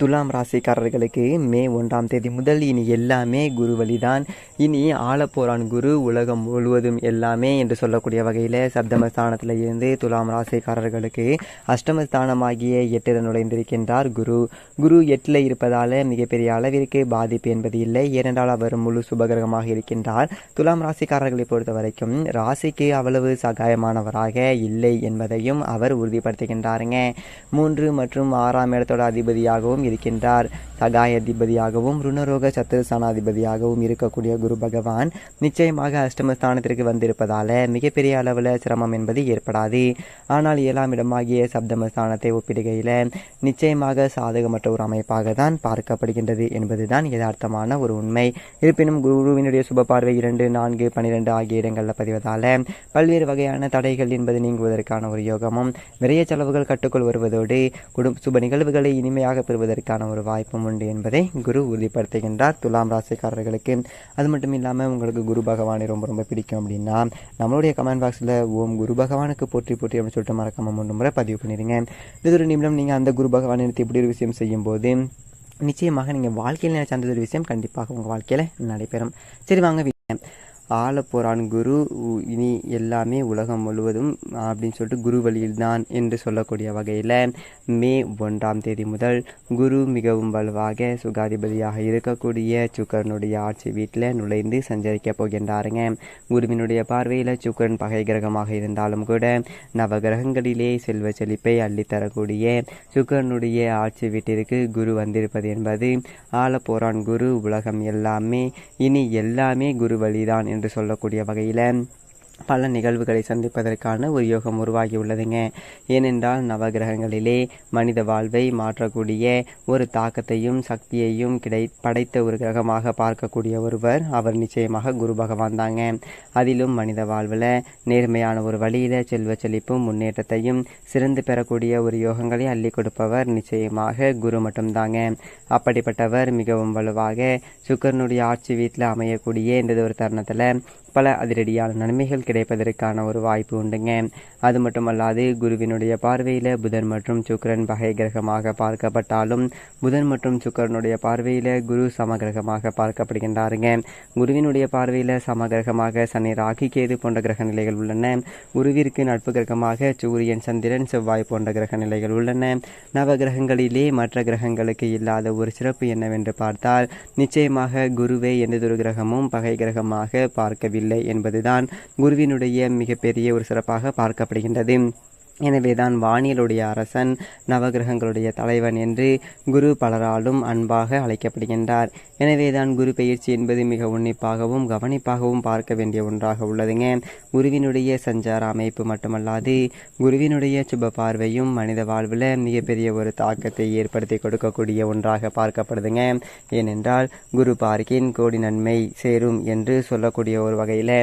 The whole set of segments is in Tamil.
துலாம் ராசிக்காரர்களுக்கு மே ஒன்றாம் தேதி முதல் இனி எல்லாமே குரு வழிதான். இனி ஆளப்போரான் குரு. உலகம் முழுவதும் எல்லாமே என்று சொல்லக்கூடிய வகையில் சப்தமஸ்தானத்தில் இருந்து துலாம் ராசிக்காரர்களுக்கு அஷ்டமஸ்தானமாகிய எட்டில் நுழைந்திருக்கின்றார் குரு. குரு எட்டில் இருப்பதால் மிகப்பெரிய அளவிற்கு பாதிப்பு என்பது இல்லை. ஏனென்றால் அவர் முழு சுபகிரகமாக இருக்கின்றார். துலாம் ராசிக்காரர்களை பொறுத்த வரைக்கும் ராசிக்கு அவ்வளவு சகாயமானவராக இல்லை என்பதையும் அவர் உறுதிப்படுத்துகின்றாருங்க. மூன்று மற்றும் ஆறாம் இடத்தோட அதிபதியாகவும் இருக்கின்றார். சகாய அதிபதியாகவும் ருணரோக சத்துருஸ்தானாதிபதியாகவும் இருக்கக்கூடிய குரு பகவான் நிச்சயமாக அஷ்டமஸ்தானத்திற்கு வந்திருப்பதால மிகப்பெரிய அளவில் சிரமம் என்பது ஏற்படாது. ஆனால் ஏழாம் இடமாகிய சப்தமஸ்தானத்தை ஒப்பிடுகையில் நிச்சயமாக சாதகமற்ற ஒரு அமைப்பாக தான் பார்க்கப்படுகின்றது என்பதுதான் யதார்த்தமான ஒரு உண்மை. இருப்பினும் குருவினுடைய சுப பார்வை இரண்டு நான்கு பன்னிரெண்டு ஆகிய இடங்களில் பதிவதால் பல்வேறு வகையான தடைகள் என்பது நீங்குவதற்கான ஒரு யோகமும் விரைய செலவுகள் கட்டுக்குள் வருவதோடு குடும்ப சுப நிகழ்வுகளை இனிமையாக பெறுவதற்கு பெறுவதற்கான ஒரு வாய்ப்பும் உண்டு என்பதை குரு உறுதிப்படுத்துகின்றார். துலாம் ராசிக்காரர்களுக்கு அது மட்டும் இல்லாமல் உங்களுக்கு குரு பகவானை ரொம்ப ரொம்ப பிடிக்கும் அப்படின்னா நம்மளுடைய கமெண்ட் பாக்ஸில் ஓம் குரு பகவானுக்கு போற்றி போற்றி அப்படின்னு சொல்லிட்டு மறக்காம மூன்று முறை பதிவு பண்ணிடுங்க. இது ஒரு நிமிடம் நீங்கள் அந்த குரு பகவானை இப்படி ஒரு விஷயம் செய்யும்போது நிச்சயமாக நீங்கள் வாழ்க்கையில் நினைச்ச அந்த ஒரு விஷயம் கண்டிப்பாக உங்கள் வாழ்க்கையில் நடைபெறும். சரி வாங்க வீ- குரு. உ- இனி எல்லாமே உலகம் முழுவதும் அப்படின்னு சொல்லிட்டு குரு வழியில்தான் என்று சொல்லக்கூடிய வகையில் மே ஒன்றாம் தேதி முதல் குரு மிகவும் வலுவாக சுகாதிபதியாக இருக்கக்கூடிய சுக்கரனுடைய ஆட்சி வீட்டில் நுழைந்து சஞ்சரிக்க போகின்றாருங்க. குருவினுடைய பார்வையில் சுக்கரன் பகை கிரகமாக இருந்தாலும் கூட நவகிரகங்களிலே செல்வ செழிப்பை அள்ளித்தரக்கூடிய சுக்கரனுடைய ஆட்சி வீட்டிற்கு குரு வந்திருப்பது என்பது ஆளப்போரான் குரு. உலகம் எல்லாமே இனி எல்லாமே குரு வழிதான் என்று சொல்லக்கூடிய வகையில் பல நிகழ்வுகளை சந்திப்பதற்கான ஒரு யோகம் உருவாகியுள்ளதுங்க. ஏனென்றால் நவகிரகங்களிலே மனித வாழ்வை மாற்றக்கூடிய ஒரு தாக்கத்தையும் சக்தியையும் கிடை படைத்த ஒரு கிரகமாக பார்க்கக்கூடிய ஒருவர் அவர் நிச்சயமாக குரு பகவான் தாங்க. அதிலும் மனித வாழ்வில் நேர்மையான ஒரு வழியில் செல்வ செழிப்பும் முன்னேற்றத்தையும் சிறந்து பெறக்கூடிய ஒரு யோகங்களை அள்ளி கொடுப்பவர் நிச்சயமாக குரு மட்டும்தாங்க அப்படிப்பட்டவர் மிகவும் வலுவாக சுக்கரனுடைய ஆட்சி வீட்டில் அமையக்கூடிய இந்த ஒரு தருணத்தில் பல அதிரடியான நன்மைகள் கிடைப்பதற்கான ஒரு வாய்ப்பு உண்டுங்க. அது மட்டுமல்லாது குருவினுடைய பார்வையில் புதன் மற்றும் சுக்கிரன் பகை கிரகமாக பார்க்கப்பட்டாலும் புதன் மற்றும் சுக்கிரனுடைய பார்வையில் குரு சமகிரகமாக பார்க்கப்படுகின்றாருங்க. குருவினுடைய பார்வையில் சமகிரகமாக சனி ராகி கேது போன்ற கிரக நிலைகள் உள்ளன. குருவிற்கு நட்பு கிரகமாக சூரியன் சந்திரன் செவ்வாய் போன்ற கிரக நிலைகள் உள்ளன. நவ கிரகங்களிலே மற்ற கிரகங்களுக்கு இல்லாத ஒரு சிறப்பு என்னவென்று பார்த்தால் நிச்சயமாக குருவை எந்ததொரு கிரகமும் பகை கிரகமாக பார்க்கவில்லை. என்பதுதான் குருவினுடைய மிகப்பெரிய ஒரு சிறப்பாக பார்க்கப்படுகின்றது. எனவேதான் வானியலுடைய அரசன் நவகிரகங்களுடைய தலைவன் என்று குரு பலராலும் அன்பாக அழைக்கப்படுகின்றார். எனவேதான் குரு பயிற்சி என்பது மிக உன்னிப்பாகவும் கவனிப்பாகவும் பார்க்க வேண்டிய ஒன்றாக உள்ளதுங்க. குருவினுடைய சஞ்சார அமைப்பு மட்டுமல்லாது குருவினுடைய சுப பார்வையும் மனித வாழ்வில் மிகப்பெரிய ஒரு தாக்கத்தை ஏற்படுத்தி கொடுக்கக்கூடிய ஒன்றாக பார்க்கப்படுதுங்க. ஏனென்றால் குரு பார்க்கின் கோடி நன்மை சேரும் என்று சொல்லக்கூடிய ஒரு வகையில்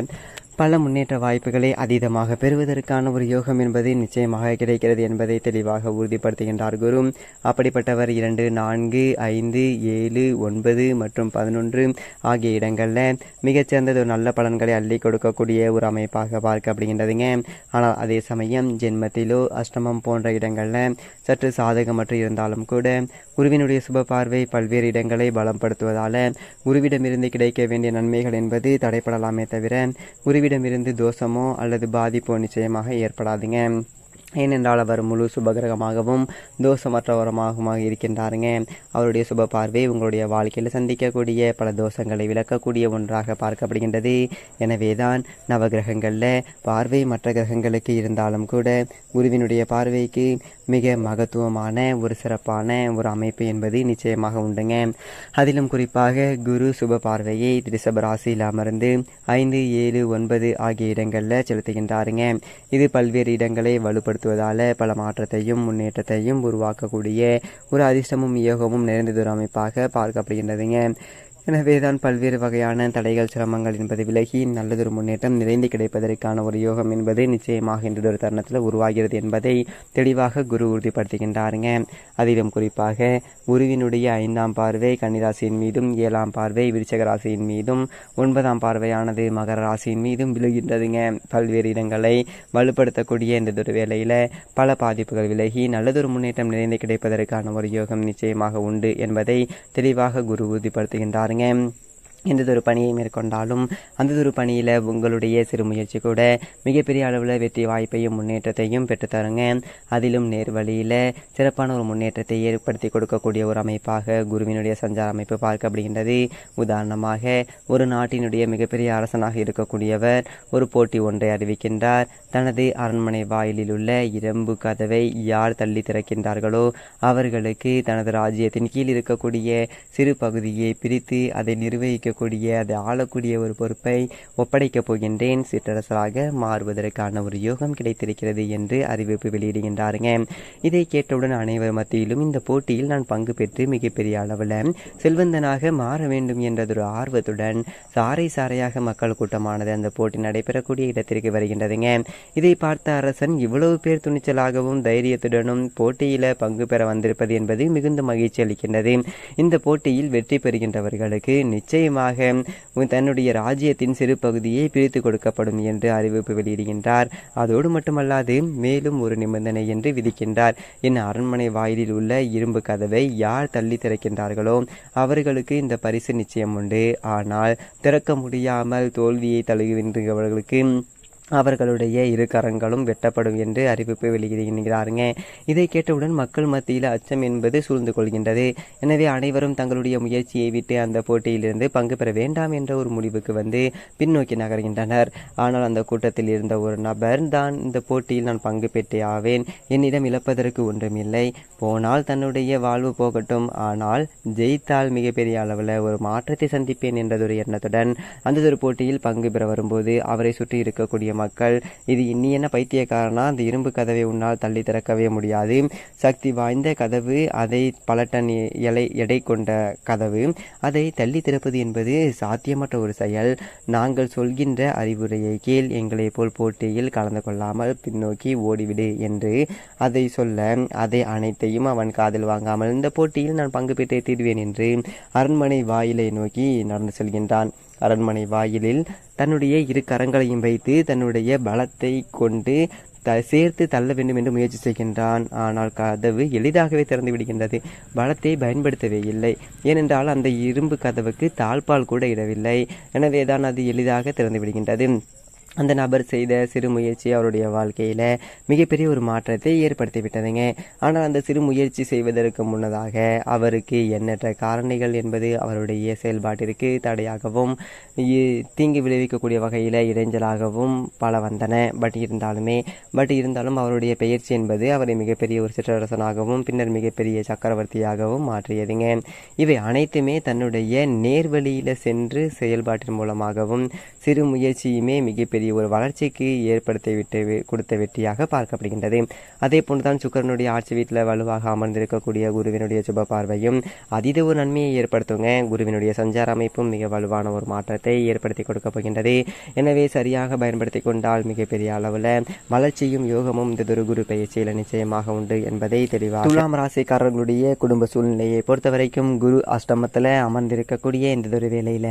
பல முன்னேற்ற வாய்ப்புகளை அதீதமாக பெறுவதற்கான ஒரு யோகம் என்பது நிச்சயமாக கிடைக்கிறது என்பதை தெளிவாக உறுதிப்படுத்துகின்றார் குரு. அப்படிப்பட்டவர் இரண்டு நான்கு ஐந்து ஏழு ஒன்பது மற்றும் பதினொன்று ஆகிய இடங்களில் மிகச்சிறந்தது ஒரு நல்ல பலன்களை அள்ளி கொடுக்கக்கூடிய ஒரு அமைப்பாக பார்க்கப்படுகின்றதுங்க. ஆனால் அதே சமயம் ஜென்மத்திலோ அஷ்டமம் போன்ற இடங்களில் சற்று சாதகமற்று இருந்தாலும் கூட குருவினுடைய சுப பார்வை பல்வேறு இடங்களை பலப்படுத்துவதால் குருவிடமிருந்து கிடைக்க வேண்டிய நன்மைகள் என்பது தடைப்படலாமே தவிர குருவிடமிருந்து தோஷமோ அல்லது பாதிப்போ நிச்சயமாக ஏற்படாதுங்க. ஏனென்றால் அவர் முழு சுபகிரகமாகவும் தோஷமற்றவரமாகவும் இருக்கின்றாருங்க. அவருடைய சுப பார்வை உங்களுடைய வாழ்க்கையில் சந்திக்கக்கூடிய பல தோஷங்களை விளக்கக்கூடிய ஒன்றாக பார்க்கப்படுகின்றது. எனவே தான் நவகிரகங்களில் பார்வை மற்ற கிரகங்களுக்கு இருந்தாலும் கூட குருவினுடைய பார்வைக்கு மிக மகத்துவமான ஒரு சிறப்பான ஒரு அமைப்பு என்பது நிச்சயமாக உண்டுங்க. அதிலும் குறிப்பாக குரு சுப பார்வையை ரிஷப ராசியில் அமர்ந்து ஐந்து ஏழு ஒன்பது ஆகிய இடங்களில் செலுத்துகின்றாருங்க. இது பல்வேறு இடங்களை பயன்படுத்துவதால் பல மாற்றத்தையும் முன்னேற்றத்தையும் உருவாக்கக்கூடிய ஒரு அதிர்ஷ்டமும் யோகமும் நிறைந்ததொரு அமைப்பாக பார்க்கப்படுகின்றதுங்க. எனவேதான் பல்வேறு வகையான தடைகள் சிரமங்கள் என்பது விலகி நல்லதொரு முன்னேற்றம் நிறைந்து கிடைப்பதற்கான ஒரு யோகம் என்பது நிச்சயமாக இன்றொரு தருணத்தில் உருவாகிறது என்பதை தெளிவாக குரு உறுதிப்படுத்துகின்றாருங்க. அதிலும் குறிப்பாக குருவினுடைய ஐந்தாம் பார்வை கன்னிராசியின் மீதும் ஏழாம் பார்வை விருச்சக ராசியின் மீதும் ஒன்பதாம் பார்வையானது மகர ராசியின் மீதும் விழுகின்றதுங்க. பல்வேறு இடங்களை வலுப்படுத்தக்கூடிய இந்த ஒரு பல பாதிப்புகள் விலகி நல்லதொரு முன்னேற்றம் நிறைந்து கிடைப்பதற்கான ஒரு யோகம் நிச்சயமாக உண்டு என்பதை தெளிவாக குரு உறுதிப்படுத்துகின்றாருங்க. anh em எந்ததொரு பணியை மேற்கொண்டாலும் அந்ததொரு பணியில் உங்களுடைய சிறு முயற்சி கூட மிகப்பெரிய அளவில் வெற்றி வாய்ப்பையும் முன்னேற்றத்தையும் பெற்றுத்தருங்க. அதிலும் நேர்வழியில் சிறப்பான ஒரு முன்னேற்றத்தை ஏற்படுத்தி கொடுக்கக்கூடிய ஒரு அமைப்பாக குருவினுடைய சஞ்சார அமைப்பு பார்க்கப்படுகின்றது. உதாரணமாக ஒரு நாட்டினுடைய மிகப்பெரிய அரசனாக இருக்கக்கூடியவர் ஒரு போட்டி ஒன்றை அறிவிக்கின்றார். தனது அரண்மனை வாயிலில் உள்ள இரும்பு கதவை யார் தள்ளி திறக்கின்றார்களோ அவர்களுக்கு தனது ராஜ்யத்தின் கீழ் இருக்கக்கூடிய சிறு பகுதியை பிரித்து அதை வைக்கக்கூடிய அதை ஆளக்கூடிய ஒரு பொறுப்பை ஒப்படைக்கப் போகின்றேன். சிற்றரசராக மாறுவதற்கான ஒரு யோகம் கிடைத்திருக்கிறது என்று அறிவிப்பு வெளியிடுகின்றாருங்க. இதை கேட்டவுடன் அனைவர் மத்தியிலும் இந்த போட்டியில் நான் பங்கு பெற்று மிகப்பெரிய அளவில் செல்வந்தனாக மாற வேண்டும் என்றதொரு ஆர்வத்துடன் சாறை சாறையாக மக்கள் கூட்டமானது அந்த போட்டி நடைபெறக்கூடிய இடத்திற்கு வருகின்றதுங்க. இதை பார்த்த அரசன் இவ்வளவு பேர் துணிச்சலாகவும் தைரியத்துடனும் போட்டியில் பங்கு பெற வந்திருப்பது என்பது மிகுந்த மகிழ்ச்சி அளிக்கின்றது. இந்த போட்டியில் வெற்றி பெறுகின்றவர்களுக்கு நிச்சயமாக தன்னுடைய ராஜ்யத்தின் சிறு பகுதியை பிரித்து கொடுக்கப்படும் என்று அறிவிப்பு வெளியிடுகின்றார். அதோடு மட்டுமல்லாது மேலும் ஒரு நிபந்தனை என்று விதிக்கின்றார். என் அரண்மனை வாயிலில் உள்ள இரும்பு கதவை யார் தள்ளி திறக்கின்றார்களோ அவர்களுக்கு இந்த பரிசு நிச்சயம் உண்டு. ஆனால் திறக்க முடியாமல் தோல்வியை தழுகுகின்றவர்களுக்கு அவர்களுடைய இரு கரங்களும் வெட்டப்படும் என்று அறிவிப்பு வெளியிடுகிறாருங்க. இதை கேட்டவுடன் மக்கள் மத்தியில் அச்சம் என்பது சூழ்ந்து கொள்கின்றது. எனவே அனைவரும் தங்களுடைய முயற்சியை விட்டு அந்த போட்டியிலிருந்து பங்கு பெற வேண்டாம் என்ற ஒரு முடிவுக்கு வந்து பின்னோக்கி நகர்கின்றனர். ஆனால் அந்த கூட்டத்தில் இருந்த ஒரு நபர் தான் இந்த போட்டியில் நான் பங்கு பெற்றே ஆவேன். என்னிடம் இழப்பதற்கு ஒன்றுமில்லை. போனால் தன்னுடைய வாழ்வு போகட்டும். ஆனால் ஜெயித்தால் மிகப்பெரிய அளவில் ஒரு மாற்றத்தை சந்திப்பேன் என்றதொரு எண்ணத்துடன் அந்த ஒரு போட்டியில் பங்கு பெற வரும்போது அவரை சுற்றி இருக்கக்கூடிய மக்கள். இது இன்னி என்ன பைத்தியக்காரனா? அந்த இரும்பு கதவை உன்னால் தள்ளி திறக்கவே முடியாது. சக்தி வாய்ந்த கதவு அதை பல டன் எலை எடை கொண்ட கதவு. அதை தள்ளி திறப்பது என்பது சாத்தியமற்ற ஒரு செயல். நாங்கள் சொல்கின்ற அறிவுரையை கீழ் எங்களை போல் போட்டியில் கலந்து கொள்ளாமல் பின்னோக்கி ஓடிவிடு என்று அதை சொல்ல அதை அனைத்தையும் அவன் காதில் வாங்காமல் இந்த போட்டியில் நான் பங்கு பெற்றே தீர்வேன் என்று அரண்மனை வாயிலை நோக்கி நடந்து செல்கின்றான். அரண்மனை வாயிலில் தன்னுடைய இரு கரங்களையும் வைத்து தன்னுடைய பலத்தை கொண்டு த சேர்த்து தள்ள வேண்டும் என்று முயற்சி செய்கின்றான். ஆனால் கதவு எளிதாகவே திறந்து விடுகின்றது. பலத்தை பயன்படுத்தவே இல்லை. ஏனென்றால் அந்த இரும்பு கதவுக்கு தாழ்பால் கூட இடவில்லை. எனவே தான் அது எளிதாக திறந்து விடுகின்றது. அந்த நபர் செய்த சிறு முயற்சி அவருடைய வாழ்க்கையில் மிகப்பெரிய ஒரு மாற்றத்தை ஏற்படுத்தி விட்டதுங்க ஆனால் அந்த சிறு முயற்சி செய்வதற்கு முன்னதாக அவருக்கு எண்ணற்ற காரணிகள் என்பது அவருடைய செயல்பாட்டிற்கு தடையாகவும் தீங்கு விளைவிக்கக்கூடிய வகையில் இடைஞ்சலாகவும் பல வந்தன. பட் இருந்தாலுமே பட் இருந்தாலும் அவருடைய பயிற்சி என்பது அவரை மிகப்பெரிய ஒரு சிற்றரசனாகவும் பின்னர் மிகப்பெரிய சக்கரவர்த்தியாகவும் மாற்றியதுங்க. இவை அனைத்துமே தன்னுடைய நேர்வழியில் சென்று செயல்பாட்டின் மூலமாகவும் சிறு முயற்சியுமே மிகப்பெரிய ஒரு வளர்ச்சிக்கு ஏற்படுத்தி விட்டு கொடுத்த வெற்றியாக பார்க்கப்படுகின்றது. அதே போன்றுதான் சுக்கரனுடைய ஆட்சி வீட்டில் வலுவாக அமர்ந்திருக்கக்கூடிய குருவினுடைய சுப பார்வையும் அதீத ஒரு நன்மையை ஏற்படுத்துங்க. குருவினுடைய சஞ்சார அமைப்பும் மிக வலுவான ஒரு மாற்றத்தை ஏற்படுத்தி கொடுக்க போகின்றது. எனவே சரியாக பயன்படுத்தி கொண்டால் மிகப்பெரிய அளவில் வளர்ச்சியும் யோகமும் இந்த ஒரு குரு பயிற்சியில் நிச்சயமாக உண்டு என்பதை தெளிவாக துலாம் ராசிக்காரர்களுடைய குடும்ப சூழ்நிலையை பொறுத்த வரைக்கும் குரு அஷ்டமத்தில் அமர்ந்திருக்கக்கூடிய இந்த துரு வேலையில்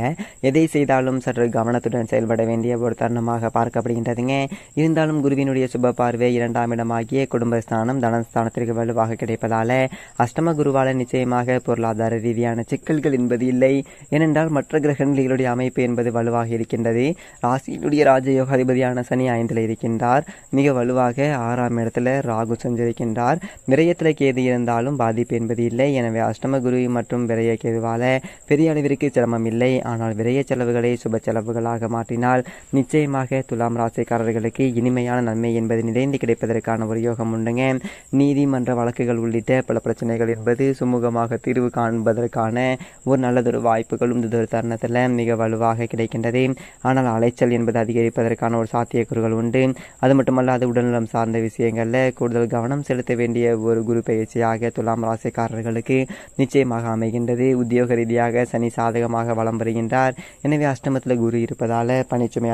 எதை செய்தாலும் சற்று கவனத்துடன் செயல்பட வேண்டிய ஒரு தருணமாக பார்க்கப்படுகின்றதுங்க இருந்தாலும் குருவினுடைய சுப பார்வை இரண்டாம் இடமாகிய குடும்பஸ்தானம் தனஸ்தானத்திற்கு வலுவாக கிடைப்பதால அஷ்டம குருவால நிச்சயமாக பொருளாதார ரீதியான சிக்கல்கள் என்பது இல்லை. ஏனென்றால் மற்ற கிரகங்களுடைய அமைப்பு என்பது வலுவாக இருக்கின்றது. ராசியினுடைய ராஜயோகாதிபதியான சனி ஐந்தில் இருக்கின்றார். மிக வலுவாக ஆறாம் இடத்துல ராகு சென்றிருக்கின்றார் விரயத்தில் கேது இருந்தாலும் பாதிப்பு என்பது இல்லை. எனவே அஷ்டம குரு மற்றும் விரைய கேதுவால பெரிய அளவிற்கு சிரமம் இல்லை. ஆனால் விரைய செலவுகளை சுப செலவுகளாக மாற்றினால் நிச்சயமாக துலாம் ராசிக்காரர்களுக்கு இனிமையான நன்மை என்பது நிறைந்து கிடைப்பதற்கான ஒரு யோகம் உண்டுங்க. நீதிமன்ற வழக்குகள் உள்ளிட்ட பல பிரச்சனைகள் என்பது சுமூகமாக தீர்வு காண்பதற்கான ஒரு நல்லதொரு வாய்ப்புகளும் இந்த ஒரு தருணத்தில் மிக வலுவாக கிடைக்கின்றது. ஆனால் அலைச்சல் என்பது அதிகரிப்பதற்கான ஒரு சாத்தியக்கூறுகள் உண்டு. அது மட்டுமல்லாது உடல்நலம் சார்ந்த விஷயங்களில் கூடுதல் கவனம் செலுத்த வேண்டிய ஒரு குரு பயிற்சியாக துலாம் ராசிக்காரர்களுக்கு நிச்சயமாக அமைகின்றது. உத்தியோக ரீதியாக சனி சாதகமாக வலம் வருகின்றார். எனவே அஷ்டமத்தில் குரு இருப்பதால் பணிச்சுமை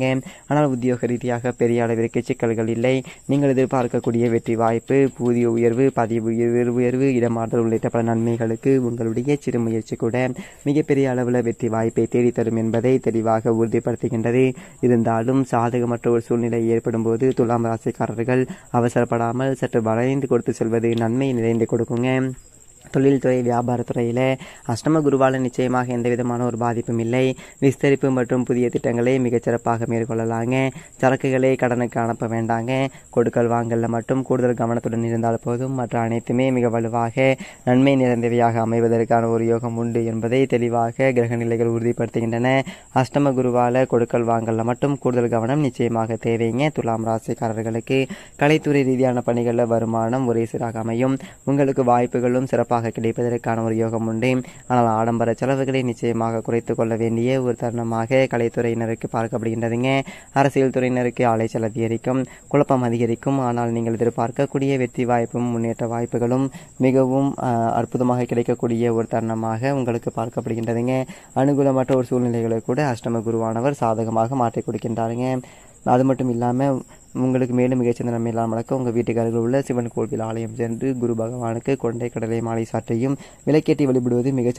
அதிகரிக்கலாங்க ஆனால் உத்தியோக ரீதியாக பெரிய அளவிற்கு சிக்கல்கள் இல்லை. நீங்கள் எதிர்பார்க்கக்கூடிய வெற்றி வாய்ப்பு ஊதிய உயர்வு பதிவு உயர்வு உயர்வு இடமாறுதல் உள்ளிட்ட பல நன்மைகளுக்கு உங்களுடைய சிறு முயற்சி கூட மிகப்பெரிய அளவில் வெற்றி வாய்ப்பை தேடித்தரும் என்பதை தெளிவாக உறுதிப்படுத்துகின்றது. இருந்தாலும் சாதகமற்ற ஒரு சூழ்நிலை ஏற்படும் போது துலாம் ராசிக்காரர்கள் அவசரப்படாமல் சற்று வளைந்து கொடுத்து செல்வது நன்மை நிறைந்து கொடுக்குங்க. தொழில்துறை வியாபாரத்துறையில் அஷ்டம குருவால் நிச்சயமாக எந்த விதமான ஒரு பாதிப்பும் இல்லை. விஸ்தரிப்பு மற்றும் புதிய திட்டங்களை மிகச்சிறப்பாக மேற்கொள்ளலாங்க. சரக்குகளை கடனுக்கு அனுப்ப வேண்டாங்க. கொடுக்கல் வாங்கலில் மட்டும் கூடுதல் கவனத்துடன் இருந்தால் போதும். மற்ற அனைத்துமே மிக வலுவாக நன்மை நிறைந்தவையாக அமைவதற்கான ஒரு யோகம் உண்டு என்பதை தெளிவாக கிரக நிலைகள் உறுதிப்படுத்துகின்றன. அஷ்டம குருவால் கொடுக்கல் வாங்கலில் மட்டும் கூடுதல் கவனம் நிச்சயமாக தேவைங்க. துலாம் ராசிக்காரர்களுக்கு கலைத்துறை ரீதியான பணிகளில் வருமானம் ஒரே சீராக அமையும். உங்களுக்கு வாய்ப்புகளும் சிறப்பாக சிறப்பாக கிடைப்பதற்கான ஒரு யோகம் உண்டு. ஆனால் ஆடம்பர செலவுகளை நிச்சயமாக குறைத்து கொள்ள வேண்டிய ஒரு தருணமாக கலைத்துறையினருக்கு பார்க்கப்படுகின்றதுங்க. அரசியல் துறையினருக்கு அலைச்சல் அதிகரிக்கும் குழப்பம் அதிகரிக்கும். ஆனால் நீங்கள் எதிர்பார்க்கக்கூடிய வெற்றி வாய்ப்பும் முன்னேற்ற வாய்ப்புகளும் மிகவும் அற்புதமாக கிடைக்கக்கூடிய ஒரு தருணமாக உங்களுக்கு பார்க்கப்படுகின்றதுங்க. அனுகூலமற்ற ஒரு சூழ்நிலைகளை கூட அஷ்டம குருவானவர் சாதகமாக மாற்றி கொடுக்கின்றாருங்க. அது மட்டும் இல்லாமல் உங்களுக்கு மேலும் மிகச்சிறந்த நன்மை இல்லாமல் வளர்க்க உங்கள் வீட்டுக்காரர்கள் உள்ள சிவன் கோவில் ஆலயம் சென்று குரு பகவானுக்கு கொண்டை கடலை மாலை சாற்றையும் விளக்கேற்றி வழிபடுவது மிகச்சிறந்த